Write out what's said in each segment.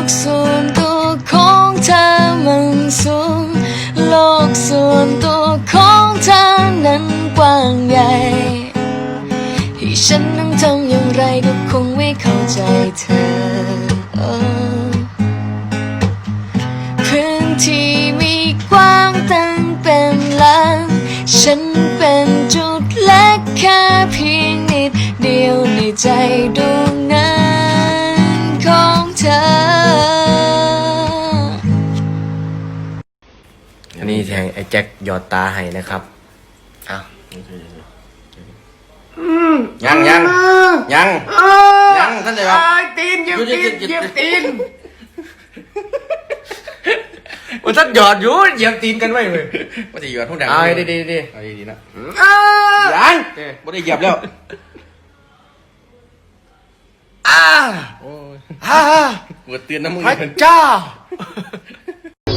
กส่วนตัวของเธอมันสูง โลกส่วนตัวของเธอนั้นกว้างใหญ่ให้ฉันนั้นทำอย่างไรก็คงไม่เข้าใจเธอ พื้นที่มีกว้างตั้งเป็นล้านฉันเป็นจุดเล็กแค่เพียงนิดเดียวในใจด นนี้แทงไอ้แจ็คหยอดตาให้นะครับอ้าวยังยังยังยังท่านไหนวะตีนเหยียบตีนเหยียบตีนมันท่านหยอดอยู่เหยียบตีนกันไว้เลยว่าจะหยอดทุกดังเอาดีดีดีเอาดีๆนะยังไม่ได้เหยียบแล้วอ้าโอ้ยฮ่าปวดเตือนน้ำมึงพระเจ้า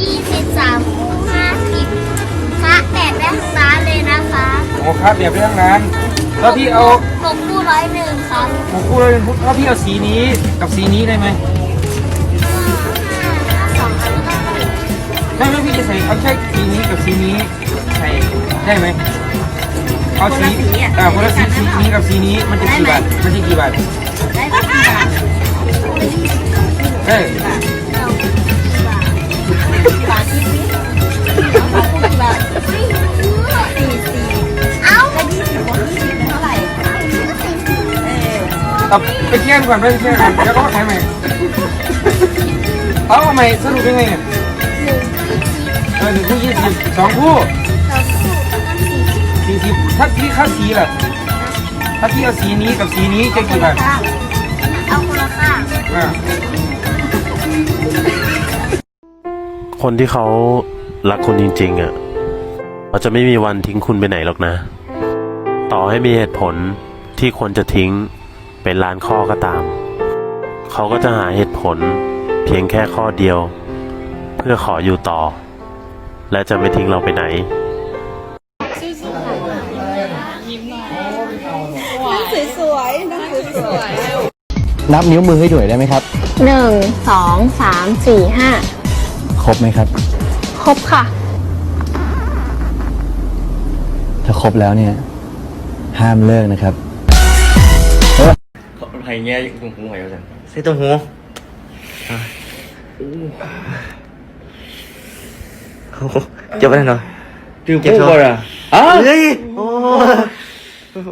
ยี่สิบสาม นะคะโอ้ครับแบบเรื่องนั้นแล้วพี่เอาหกคู่ร้อยหนึ่งครับหมูคู่เลยเป็นพุทธแล้วพี่เอาสีนี้กับสีนี้ได้ไหมสองอันแล้วก็ได้ไหมพี่จะใส่เอาแค่สีนี้กับสีนี้ใส่ได้ไหมเอาสีอ่าคนละสีสีนี้กับสีนี้มันจะกี่บาทมันจะกี่บาทได้กี่บาทได้ ไปเที่ยงก่อนไปเที่ยงก่อนแล้วก็มาขายใหม่เอาเอาใหม่สรุปยังไงเนี่ยหนึ่งที่สิบเออหนึ่งคู่ยี่สิบสองคู่สี่สิบถ้าพี่เข้าสีล่ะถ้าพี่เอาสีนี้กับสีนี้จะกี่บาทเอาคนละข้างอ่าคนที่เขารักคุณจริงๆอะเขาจะไม่มีวันทิ้งคุณไปไหนหรอกนะ ต่อให้มีเหตุผลที่ควรจะทิ้ง เป็นล้านข้อก็ตาม เขาก็จะหาเหตุผลเพียงแค่ข้อเดียว เพื่อขออยู่ต่อ และจะไม่ทิ้งเราไปไหนนับนิ้วมือให้ด้วยได้ไหมครับหนึ่งสองสามสี่ห้าครบไหมครับ ครบค่ะ ถ้าครบแล้วเนี่ย ห้ามเลิกนะครับ ไผ่แง่ตรงหูไผ่เอาจังใส่ตรงหูเจ็บไปหน่อยจือปูก่อนอะเฮ้ยโอ้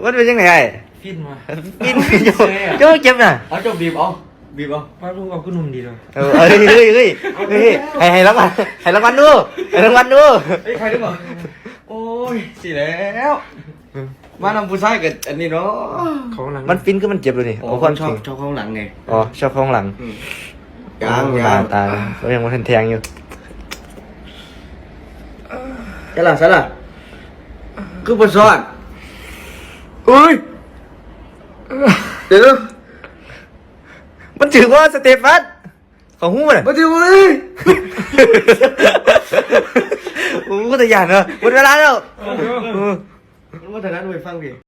มันเป็นยังไงไอ้ฟินมาปินโยโยเจ็บน่ะเอาจบบีบเอาบีบเอาป้าลูกเอาขึ้นนุ่มดีเลยเออเฮ้ยเฮ้ยเฮ้ยเฮ้ยให้ให้รางวัลให้รางวัลดูให้รางวัลดูเฮ้ยใครหรือเปล่าโอ้ยสิแล้ว มานำผู้ชายกับอันนี้เนาะของหลังมันฟินก็มันเจ็บเลยนี่โอ้โอ้คคนนชอบชอบข้างหลังไงอ๋อชอบข้างหลังยังตายังตาเขายังมาแทงๆอยู่ใช่ล่ะใช่ล่ะคือบนซ้อนอุ้ยเดี๋ยวมันถือว่าสเตฟัสของหู้น่ะมาถึงเลยโอ้แต่อย่างเนอะหมดเวลาแล้วมันว่าแต่นั้นไปฟังดิ